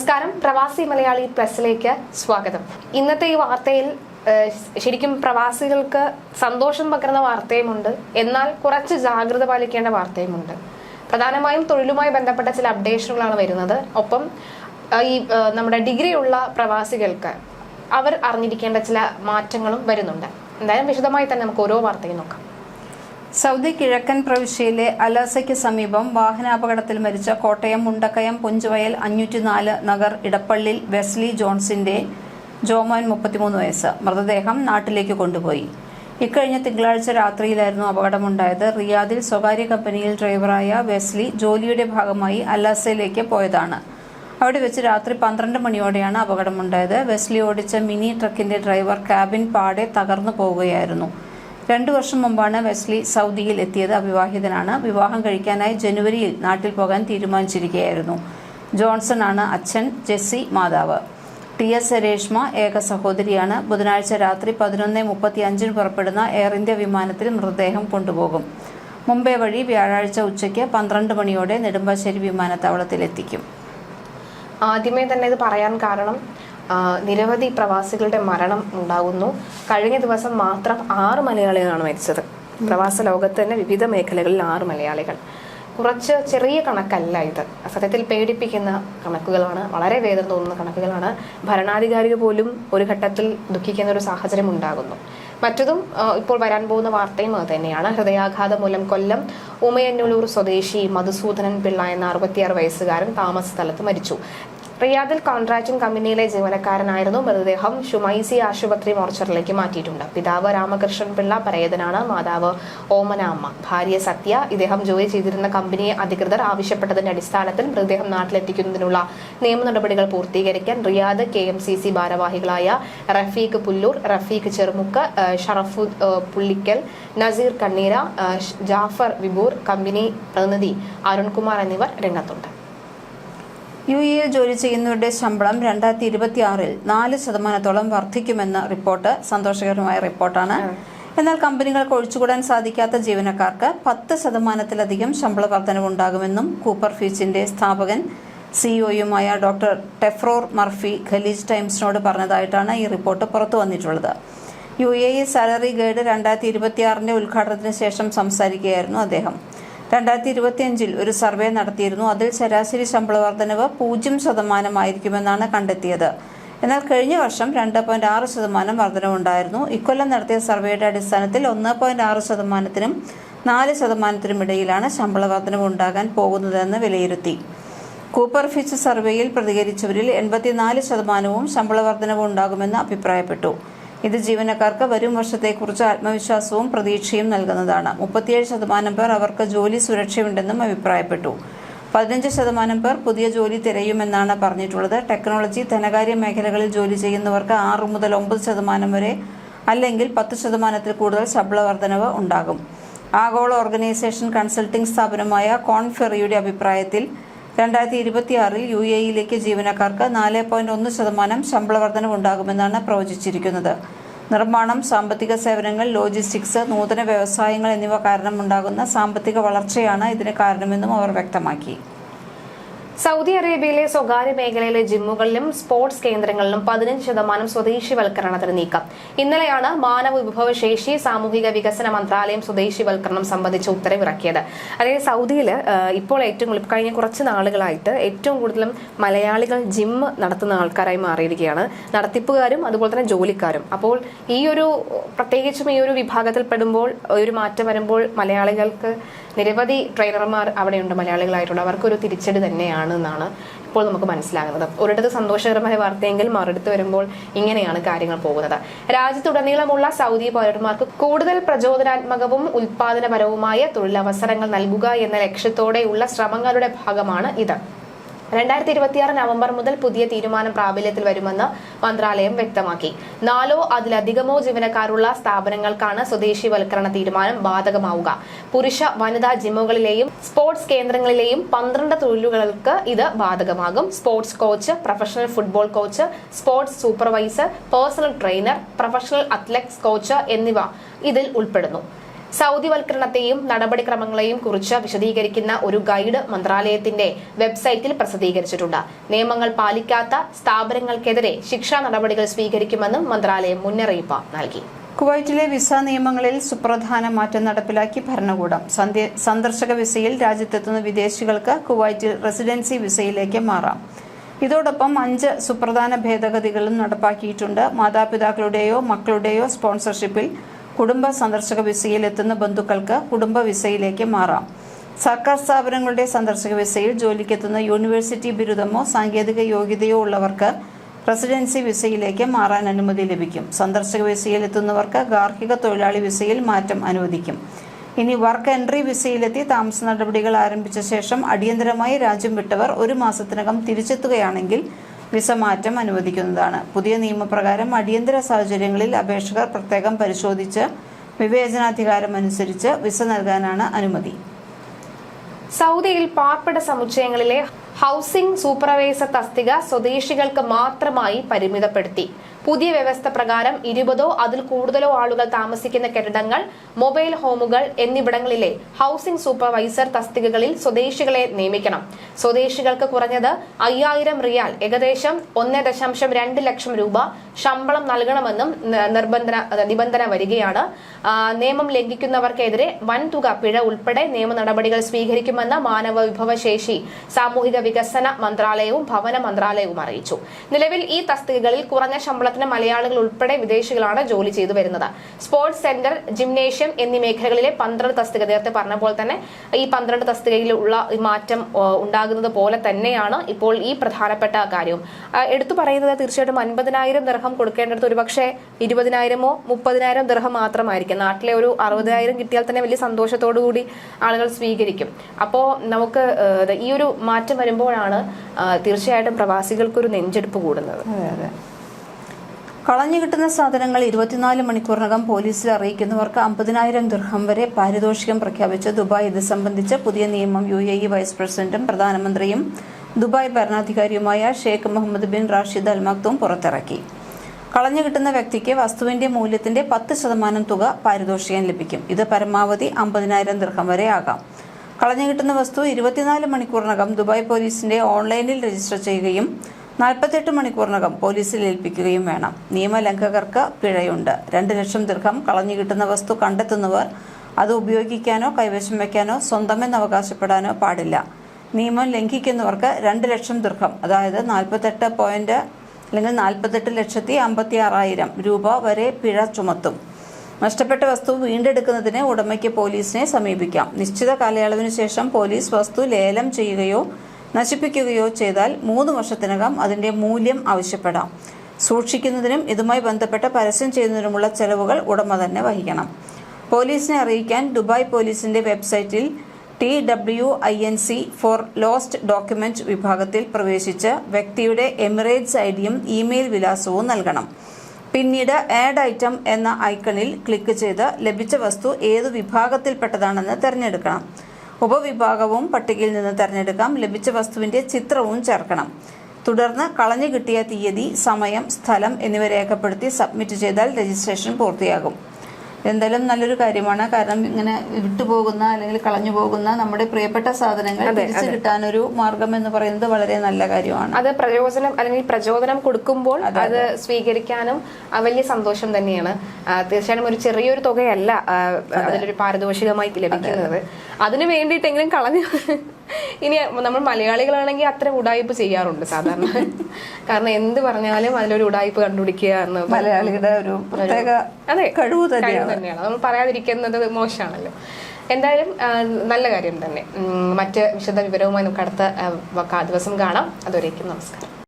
നമസ്കാരം. പ്രവാസി മലയാളി പ്ലസിലേക്ക് സ്വാഗതം. ഇന്നത്തെ ഈ വാർത്തയിൽ ശരിക്കും പ്രവാസികൾക്ക് സന്തോഷം പകരുന്ന വാർത്തയുമുണ്ട്. എന്നാൽ കുറച്ച് ജാഗ്രത പാലിക്കേണ്ട വാർത്തയുമുണ്ട്. പ്രധാനമായും തൊഴിലുമായി ബന്ധപ്പെട്ട ചില അപ്ഡേഷനുകളാണ് വരുന്നത്. ഒപ്പം ഈ നമ്മുടെ ഡിഗ്രി ഉള്ള പ്രവാസികൾക്ക് അവർ അറിഞ്ഞിരിക്കേണ്ട ചില മാറ്റങ്ങളും വരുന്നുണ്ട്. എന്തായാലും വിശദമായി തന്നെ നമുക്ക് ഓരോ വാർത്തയും നോക്കാം. സൗദി കിഴക്കൻ പ്രവിശ്യയിലെ അലാസയ്ക്ക് സമീപം വാഹനാപകടത്തിൽ മരിച്ച കോട്ടയം മുണ്ടക്കയം പുഞ്ചവയൽ അഞ്ഞൂറ്റി നാല് നഗർ ഇടപ്പള്ളിൽ വെസ്ലി ജോൺസിന്റെ ജോമോൻ മുപ്പത്തിമൂന്ന് വയസ്സ് മൃതദേഹം നാട്ടിലേക്ക് കൊണ്ടുപോയി. ഇക്കഴിഞ്ഞ തിങ്കളാഴ്ച രാത്രിയിലായിരുന്നു അപകടമുണ്ടായത്. റിയാദിൽ സ്വകാര്യ കമ്പനിയിൽ ഡ്രൈവറായ വെസ്ലി ജോലിയുടെ ഭാഗമായി അലാസയിലേക്ക് പോയതാണ്. അവിടെ വെച്ച് രാത്രി പന്ത്രണ്ട് മണിയോടെയാണ് അപകടമുണ്ടായത്. വെസ്ലി ഓടിച്ച മിനി ട്രക്കിന്റെ ഡ്രൈവർ ക്യാബിൻ പാടെ തകർന്നു പോവുകയായിരുന്നു. രണ്ടു വർഷം മുമ്പാണ് വെസ്ലി സൗദിയിൽ എത്തിയത്. അവിവാഹിതനാണ്. വിവാഹം കഴിക്കാനായി ജനുവരിയിൽ നാട്ടിൽ പോകാൻ തീരുമാനിച്ചിരിക്കുകയായിരുന്നു. ജോൺസൺ ആണ് അച്ഛൻ ജെസ്സി മാതാവ്. ടി എസ് രേഷ്മ ഏക സഹോദരിയാണ്. ബുധനാഴ്ച രാത്രി പതിനൊന്ന് മുപ്പത്തി അഞ്ചിന് പുറപ്പെടുന്ന എയർ ഇന്ത്യ വിമാനത്തിൽ മൃതദേഹം കൊണ്ടുപോകും. മുംബൈ വഴി വ്യാഴാഴ്ച ഉച്ചയ്ക്ക് പന്ത്രണ്ട് മണിയോടെ നെടുമ്പാശ്ശേരി വിമാനത്താവളത്തിലെത്തിക്കും. ആദ്യമേ തന്നെ ഇത് പറയാൻ കാരണം നിരവധി പ്രവാസികളുടെ മരണം ഉണ്ടാകുന്നു. കഴിഞ്ഞ ദിവസം മാത്രം ആറ് മലയാളികളാണ് മരിച്ചത്. പ്രവാസ ലോകത്ത് തന്നെ വിവിധ മേഖലകളിൽ ആറ് മലയാളികൾ. കുറച്ച് ചെറിയ കണക്കല്ല ഇത്. സത്യത്തിൽ പേടിപ്പിക്കുന്ന കണക്കുകളാണ് വളരെ വേദന തോന്നുന്ന കണക്കുകളാണ്. ഭരണാധികാരികൾ പോലും ഒരു ഘട്ടത്തിൽ ദുഃഖിക്കുന്ന ഒരു സാഹചര്യം ഉണ്ടാകുന്നു. മറ്റതും ഇപ്പോൾ വരാൻ പോകുന്ന വാർത്തയും അത് തന്നെയാണ്. ഹൃദയാഘാതം മൂലം കൊല്ലം ഉമയന്നൂലൂർ സ്വദേശി മധുസൂദനൻ പിള്ള എന്ന അറുപത്തിയാറ് വയസ്സുകാരൻ താമസ സ്ഥലത്ത് മരിച്ചു. റിയാദിൽ കോൺട്രാക്ടിംഗ് കമ്പനിയിലെ ജീവനക്കാരനായിരുന്നു. മൃതദേഹം ഷുമൈസി ആശുപത്രി മോർച്ചറിലേക്ക് മാറ്റിയിട്ടുണ്ട്. പിതാവ് രാമകൃഷ്ണൻ പിള്ള പരേതനാണ് മാതാവ് ഓമന അമ്മ ഭാര്യ സത്യ ഇദ്ദേഹം ജോലി ചെയ്തിരുന്ന കമ്പനിയെ അധികൃതർ ആവശ്യപ്പെട്ടതിന്റെ അടിസ്ഥാനത്തിൽ മൃതദേഹം നാട്ടിലെത്തിക്കുന്നതിനുള്ള നിയമ നടപടികൾ പൂർത്തീകരിക്കാൻ Riyadh K M C C ഭാരവാഹികളായ റഫീഖ് പുല്ലൂർ റഫീഖ് ചെറുമുക്ക് ഷറഫു പുള്ളിക്കൽ നസീർ കണ്ണീര ജാഫർ വിബൂർ കമ്പനി പ്രതിനിധി അരുൺകുമാർ എന്നിവർ രംഗത്തുണ്ട്. യു എയിൽ ജോലി ചെയ്യുന്നവരുടെ ശമ്പളം രണ്ടായിരത്തി ഇരുപത്തി ആറിൽ നാല് ശതമാനത്തോളം വർദ്ധിക്കുമെന്ന റിപ്പോർട്ട് സന്തോഷകരമായ റിപ്പോർട്ടാണ്. എന്നാൽ കമ്പനികൾക്ക് ഒഴിച്ചുകൂടാൻ സാധിക്കാത്ത ജീവനക്കാർക്ക് പത്ത് ശതമാനത്തിലധികം ശമ്പള വർധനവുണ്ടാകുമെന്നും കൂപ്പർ ഫീച്ചിന്റെ സ്ഥാപകൻ സിഇഒയുമായ ഡോക്ടർ ടെഫ്രോർ മർഫി ഖലീജ് ടൈംസിനോട് പറഞ്ഞതായിട്ടാണ് ഈ റിപ്പോർട്ട് പുറത്തു വന്നിട്ടുള്ളത്. U A E salary guide രണ്ടായിരത്തി ഇരുപത്തിയാറിന്റെ ഉദ്ഘാടനത്തിന് ശേഷം സംസാരിക്കുകയായിരുന്നു അദ്ദേഹം. രണ്ടായിരത്തി ഇരുപത്തിയഞ്ചിൽ ഒരു സർവേ നടത്തിയിരുന്നു. അതിൽ ശരാശരി ശമ്പള വർധനവ് പൂജ്യം ശതമാനമായിരിക്കുമെന്നാണ് കണ്ടെത്തിയത്. എന്നാൽ കഴിഞ്ഞ വർഷം രണ്ട് പോയിന്റ് ആറ് ശതമാനം വർധനവുണ്ടായിരുന്നു. ഇക്കൊല്ലം നടത്തിയ സർവേയുടെ അടിസ്ഥാനത്തിൽ ഒന്ന് പോയിന്റ് ആറ് ശതമാനത്തിനും നാല് ശതമാനത്തിനും ഇടയിലാണ് ശമ്പള വർധനവ് ഉണ്ടാകാൻ പോകുന്നതെന്ന് വിലയിരുത്തി. കൂപ്പർ ഫിച്ച് സർവേയിൽ പ്രതികരിച്ചവരിൽ എൺപത്തിനാല് ശതമാനവും ശമ്പള വർധനവ് ഉണ്ടാകുമെന്ന് അഭിപ്രായപ്പെട്ടു. ഇത് ജീവനക്കാർക്ക് വരും വർഷത്തെക്കുറിച്ച് ആത്മവിശ്വാസവും പ്രതീക്ഷയും നൽകുന്നതാണ്. മുപ്പത്തിയേഴ് ശതമാനം പേർ അവർക്ക് ജോലി സുരക്ഷയുണ്ടെന്നും അഭിപ്രായപ്പെട്ടു. പതിനഞ്ച് ശതമാനം പേർ പുതിയ ജോലി തിരയുമെന്നാണ് പറഞ്ഞിട്ടുള്ളത്. ടെക്നോളജി ധനകാര്യ മേഖലകളിൽ ജോലി ചെയ്യുന്നവർക്ക് ആറ് മുതൽ ഒമ്പത് ശതമാനം വരെ അല്ലെങ്കിൽ പത്ത് ശതമാനത്തിൽ കൂടുതൽ ശമ്പള വർധനവ് ഉണ്ടാകും. ആഗോള ഓർഗനൈസേഷൻ കൺസൾട്ടിംഗ് സ്ഥാപനമായ കോൺഫെറിയുടെ അഭിപ്രായത്തിൽ രണ്ടായിരത്തി ഇരുപത്തി ആറിൽ യു എ ഇയിലേക്ക് ജീവനക്കാർക്ക് നാല് പോയിന്റ് ഒന്ന് ശതമാനം ശമ്പള വർധനവ് ഉണ്ടാകുമെന്നാണ് പ്രവചിച്ചിരിക്കുന്നത്. നിർമ്മാണം സാമ്പത്തിക സേവനങ്ങൾ ലോജിസ്റ്റിക്സ് നൂതന വ്യവസായങ്ങൾ എന്നിവ കാരണമുണ്ടാകുന്ന സാമ്പത്തിക വളർച്ചയാണ് ഇതിന് കാരണമെന്നും അവർ വ്യക്തമാക്കി. സൗദി അറേബ്യയിലെ സ്വകാര്യ മേഖലയിലെ ജിമ്മുകളിലും സ്പോർട്സ് കേന്ദ്രങ്ങളിലും പതിനഞ്ച് ശതമാനം സ്വദേശിവൽക്കരണത്തിന് നീക്കം. ഇന്നലെയാണ് മാനവ വിഭവശേഷി സാമൂഹിക വികസന മന്ത്രാലയം സ്വദേശിവൽക്കരണം സംബന്ധിച്ച് ഉത്തരവിറക്കിയത്. അതായത് സൗദിയിൽ ഇപ്പോൾ ഏറ്റവും കഴിഞ്ഞ കുറച്ച് നാളുകളായിട്ട് ഏറ്റവും കൂടുതലും മലയാളികൾ ജിം നടത്തുന്ന ആൾക്കാരായി മാറിയിരിക്കുകയാണ്. നടത്തിപ്പുകാരും അതുപോലെ തന്നെ ജോലിക്കാരും. അപ്പോൾ ഈ ഒരു പ്രത്യേകിച്ചും ഈ ഒരു വിഭാഗത്തിൽ പെടുമ്പോൾ ഒരു മാറ്റം വരുമ്പോൾ മലയാളികൾക്ക് നിരവധി ട്രെയിനർമാർ അവിടെയുണ്ട് മലയാളികളായിട്ടുള്ള. അവർക്കൊരു തിരിച്ചടി തന്നെയാണ് എന്നാണ് ഇപ്പോൾ നമുക്ക് മനസ്സിലാകുന്നത്. ഒരിടത്ത് സന്തോഷകരമായ വാർത്തയെങ്കിൽ മറിടത്ത് വരുമ്പോൾ ഇങ്ങനെയാണ് കാര്യങ്ങൾ പോകുന്നത്. രാജ്യത്തുടനീളമുള്ള സൗദി പൗരന്മാർക്ക് കൂടുതൽ പ്രചോദനാത്മകവും ഉൽപാദനപരവുമായ തൊഴിലവസരങ്ങൾ നൽകുക എന്ന ലക്ഷ്യത്തോടെയുള്ള ശ്രമങ്ങളുടെ ഭാഗമാണ് ഇത്. രണ്ടായിരത്തി ഇരുപത്തിയാറ് നവംബർ മുതൽ പുതിയ തീരുമാനം പ്രാബല്യത്തിൽ വരുമെന്ന് മന്ത്രാലയം വ്യക്തമാക്കി. നാലോ അതിലധികമോ ജീവനക്കാരുള്ള സ്ഥാപനങ്ങൾക്കാണ് സ്വദേശിവൽക്കരണ തീരുമാനം ബാധകമാവുക. പുരുഷ വനിതാ ജിമ്മുകളിലെയും സ്പോർട്സ് കേന്ദ്രങ്ങളിലെയും പന്ത്രണ്ട് തൊഴിലുകൾക്ക് ഇത് ബാധകമാകും. Sports coach professional football coach sports supervisor personal trainer professional athletics coach എന്നിവ ഇതിൽ ഉൾപ്പെടുന്നു. സൗദിവൽക്കരണത്തെയും നടപടിക്രമങ്ങളെയും കുറിച്ച് വിശദീകരിക്കുന്ന ഒരു ഗൈഡ് മന്ത്രാലയത്തിന്റെ വെബ്സൈറ്റിൽ പ്രസിദ്ധീകരിച്ചിട്ടുണ്ട്. നിയമങ്ങൾ പാലിക്കാത്ത സ്ഥാപനങ്ങൾക്കെതിരെ ശിക്ഷാ നടപടികൾ സ്വീകരിക്കുമെന്നും മന്ത്രാലയം മുന്നറിയിപ്പ് നൽകി. കുവൈറ്റിലെ വിസ നിയമങ്ങളിൽ സുപ്രധാന മാറ്റം നടപ്പിലാക്കി ഭരണകൂടം. സന്ദർശക വിസയിൽ രാജ്യത്തെത്തുന്ന വിദേശികൾക്ക് കുവൈറ്റിൽ റെസിഡൻസി വിസയിലേക്ക് മാറാം. ഇതോടൊപ്പം അഞ്ച് സുപ്രധാന ഭേദഗതികളും നടപ്പാക്കിയിട്ടുണ്ട്. മാതാപിതാക്കളുടെയോ മക്കളുടെയോ സ്പോൺസർഷിപ്പിൽ കുടുംബ സന്ദർശക വിസയിൽ എത്തുന്ന ബന്ധുക്കൾക്ക് കുടുംബ വിസയിലേക്ക് മാറാം. സർക്കാർ സ്ഥാപനങ്ങളുടെ സന്ദർശക വിസയിൽ ജോലിക്കെത്തുന്ന യൂണിവേഴ്സിറ്റി ബിരുദമോ സാങ്കേതിക യോഗ്യതയോ ഉള്ളവർക്ക് റെസിഡൻസി വിസയിലേക്ക് മാറാൻ അനുമതി ലഭിക്കും. സന്ദർശക വിസയിൽ എത്തുന്നവർക്ക് ഗാർഹിക തൊഴിലാളി വിസയിൽ മാറ്റം അനുവദിക്കും. ഇനി വർക്ക് എൻട്രി വിസയിലെത്തി താമസ നടപടികൾ ആരംഭിച്ച ശേഷം അടിയന്തരമായി രാജ്യം വിട്ടവർ ഒരു മാസത്തിനകം തിരിച്ചെത്തുകയാണെങ്കിൽ വിസ മാറ്റം അനുവദിക്കുന്നതാണ്. പുതിയ നിയമപ്രകാരം അടിയന്തര സാഹചര്യങ്ങളിൽ അപേക്ഷകർ പ്രത്യേകം പരിശോധിച്ച് വിവേചനാധികാരം അനുസരിച്ച് വിസ നൽകാനാണ് അനുമതി. സൗദിയിൽ പാർപ്പിട സമുച്ചയങ്ങളിലെ ഹൗസിംഗ് സൂപ്പർവൈസർ തസ്തിക സ്വദേശികൾക്ക് മാത്രമായി പരിമിതപ്പെടുത്തി. പുതിയ വ്യവസ്ഥ പ്രകാരം ഇരുപതോ അതിൽ കൂടുതലോ ആളുകൾ താമസിക്കുന്ന കെട്ടിടങ്ങൾ മൊബൈൽ ഹോമുകൾ എന്നിവിടങ്ങളിലെ ഹൌസിംഗ് സൂപ്പർവൈസർ തസ്തികകളിൽ സ്വദേശികളെ നിയമിക്കണം. സ്വദേശികൾക്ക് കുറഞ്ഞത് അയ്യായിരം റിയാൽ ഏകദേശം ഒന്ന് ദശാംശം രണ്ട് ലക്ഷം രൂപ ശമ്പളം നൽകണമെന്നും നിർബന്ധന നിബന്ധന വരികയാണ്. നിയമം ലംഘിക്കുന്നവർക്കെതിരെ വൻതുക പിഴ ഉൾപ്പെടെ നിയമ നടപടികൾ സ്വീകരിക്കുമെന്ന് മാനവ വിഭവശേഷി സാമൂഹിക വികസന മന്ത്രാലയവും ഭവന മന്ത്രാലയവും അറിയിച്ചു. നിലവിൽ ഈ തസ്തികകളിൽ കുറഞ്ഞ ശമ്പളത്തിന് മലയാളികൾ ഉൾപ്പെടെ വിദേശികളാണ് ജോലി ചെയ്തു വരുന്നത്. സ്പോർട്സ് സെന്റർ ജിംനേഷ്യം എന്നീ മേഖലകളിലെ പന്ത്രണ്ട് തസ്തിക നേരത്തെ പറഞ്ഞ പോലെ തന്നെ ഈ പന്ത്രണ്ട് തസ്തികയിലുള്ള ഉള്ള മാറ്റം ഉണ്ടാകുന്നത് പോലെ തന്നെയാണ് ഇപ്പോൾ ഈ പ്രധാനപ്പെട്ട കാര്യവും. എടുത്തു പറയുന്നത് തീർച്ചയായിട്ടും അൻപതിനായിരം ദർഹം കൊടുക്കേണ്ടത് ഒരുപക്ഷെ ഇരുപതിനായിരമോ മുപ്പതിനായിരം ദർഹം മാത്രമായിരിക്കും. നാട്ടിലെ ഒരു അറുപതിനായിരം കിട്ടിയാൽ തന്നെ വലിയ സന്തോഷത്തോടു കൂടി ആളുകൾ സ്വീകരിക്കും. അപ്പോൾ നമുക്ക് ഈ ഒരു മാറ്റം വരുമ്പോഴാണ് തീർച്ചയായിട്ടും പ്രവാസികൾക്കൊരു നെഞ്ചെടുപ്പ് കൂടുന്നത്. അതെ അതെ. കളഞ്ഞു കിട്ടുന്ന സാധനങ്ങൾ ഇരുപത്തിനാല് മണിക്കൂറിനകം പോലീസിൽ അറിയിക്കുന്നവർക്ക് അമ്പതിനായിരം ദിർഹം വരെ പാരിതോഷികം പ്രഖ്യാപിച്ച ദുബായ് ഇത് സംബന്ധിച്ച പുതിയ നിയമം യു എ ഇ വൈസ് പ്രസിഡന്റും പ്രധാനമന്ത്രിയും Dubai ഭരണാധികാരിയുമായ Sheikh Mohammed bin Rashid Al Maktoum പുറത്തിറക്കി. കളഞ്ഞു കിട്ടുന്ന വ്യക്തിക്ക് വസ്തുവിന്റെ മൂല്യത്തിന്റെ പത്ത് ശതമാനം തുക പാരിതോഷികം ലഭിക്കും. ഇത് പരമാവധി അമ്പതിനായിരം ദിർഹം വരെ ആകാം. കളഞ്ഞു കിട്ടുന്ന വസ്തു ഇരുപത്തിനാല് മണിക്കൂറിനകം ദുബായ് പോലീസിന്റെ ഓൺലൈനിൽ രജിസ്റ്റർ ചെയ്യുകയും നാൽപ്പത്തെട്ട് മണിക്കൂറിനകം പോലീസിൽ ഏൽപ്പിക്കുകയും വേണം. നിയമലംഘകർക്ക് പിഴയുണ്ട്. രണ്ട് ലക്ഷം ദീർഘം കളഞ്ഞു കിട്ടുന്ന വസ്തു കണ്ടെത്തുന്നവർ അത് ഉപയോഗിക്കാനോ കൈവശം വയ്ക്കാനോ സ്വന്തമെന്ന് അവകാശപ്പെടാനോ പാടില്ല. നിയമം ലംഘിക്കുന്നവർക്ക് രണ്ട് ലക്ഷം ദീർഘം അതായത് നാൽപ്പത്തെട്ട് പോയിന്റ് അല്ലെങ്കിൽ നാൽപ്പത്തെട്ട് ലക്ഷത്തി അമ്പത്തി ആറായിരം രൂപ വരെ പിഴ ചുമത്തും. നഷ്ടപ്പെട്ട വസ്തു വീണ്ടെടുക്കുന്നതിന് ഉടമയ്ക്ക് പോലീസിനെ സമീപിക്കാം. നിശ്ചിത കാലയളവിന് ശേഷം പോലീസ് വസ്തു ലേലം ചെയ്യുകയോ നശിപ്പിക്കുകയോ ചെയ്താൽ മൂന്ന് വർഷത്തിനകം അതിന്റെ മൂല്യം ആവശ്യപ്പെടാം. സൂക്ഷിക്കുന്നതിനും ഇതുമായി ബന്ധപ്പെട്ട പരസ്യം ചെയ്യുന്നതിനുമുള്ള ചെലവുകൾ ഉടമ തന്നെ വഹിക്കണം. പോലീസിനെ അറിയിക്കാൻ ദുബായ് പോലീസിന്റെ വെബ്സൈറ്റിൽ T W I N C for lost document വിഭാഗത്തിൽ പ്രവേശിച്ച് വ്യക്തിയുടെ എമിറേറ്റ്സ് ഐഡിയും ഇമെയിൽ വിലാസവും നൽകണം. പിന്നീട് ആഡ് ഐറ്റം എന്ന ഐക്കണിൽ ക്ലിക്ക് ചെയ്ത് ലഭിച്ച വസ്തു ഏത് വിഭാഗത്തിൽപ്പെട്ടതാണെന്ന് തിരഞ്ഞെടുക്കണം. ഉപവിഭാഗവും പട്ടികയിൽ നിന്ന് തിരഞ്ഞെടുക്കാം. ലഭിച്ച വസ്തുവിന്റെ ചിത്രവും ചേർക്കണം. തുടർന്ന് കളഞ്ഞു കിട്ടിയ തീയതി സമയം സ്ഥലം എന്നിവ രേഖപ്പെടുത്തി സബ്മിറ്റ് ചെയ്താൽ രജിസ്ട്രേഷൻ പൂർത്തിയാകും. എന്തായാലും നല്ലൊരു കാര്യമാണ്. കാരണം ഇങ്ങനെ വിട്ടുപോകുന്ന അല്ലെങ്കിൽ കളഞ്ഞു പോകുന്ന നമ്മുടെ പ്രിയപ്പെട്ട സാധനങ്ങൾ തിരിച്ചു കിട്ടാൻ ഒരു മാർഗം എന്ന് പറയുന്നത് വളരെ നല്ല കാര്യമാണ്. അത് പ്രയോജനം അല്ലെങ്കിൽ പ്രചോദനം കൊടുക്കുമ്പോൾ അത് സ്വീകരിക്കാനും വലിയ സന്തോഷം തന്നെയാണ്. തീർച്ചയായും ഒരു ചെറിയൊരു തുകയല്ല അതിലൊരു പാരിതോഷികമായി ലഭിക്കുന്നത്. അതിനു വേണ്ടിയിട്ടെങ്കിലും കളഞ്ഞു. ഇനി നമ്മൾ മലയാളികളാണെങ്കിൽ അത്ര ഉടായ്പ ചെയ്യാറുണ്ട് സാധാരണ. കാരണം എന്ത് പറഞ്ഞാലും അതിലൊരു ഉടായ്പ കണ്ടുപിടിക്കുക എന്ന് മലയാളിയുടെ ഒരു പ്രത്യേക അതെ കഴിവ് തന്നെയാണ്. നമ്മൾ പറയാതിരിക്കുന്നത് മോശമാണല്ലോ. എന്തായാലും നല്ല കാര്യം തന്നെ. മറ്റ് വിശദ വിവരവുമായി നമുക്ക് അടുത്ത ദിവസം കാണാം. അതുവരേക്കും നമസ്കാരം.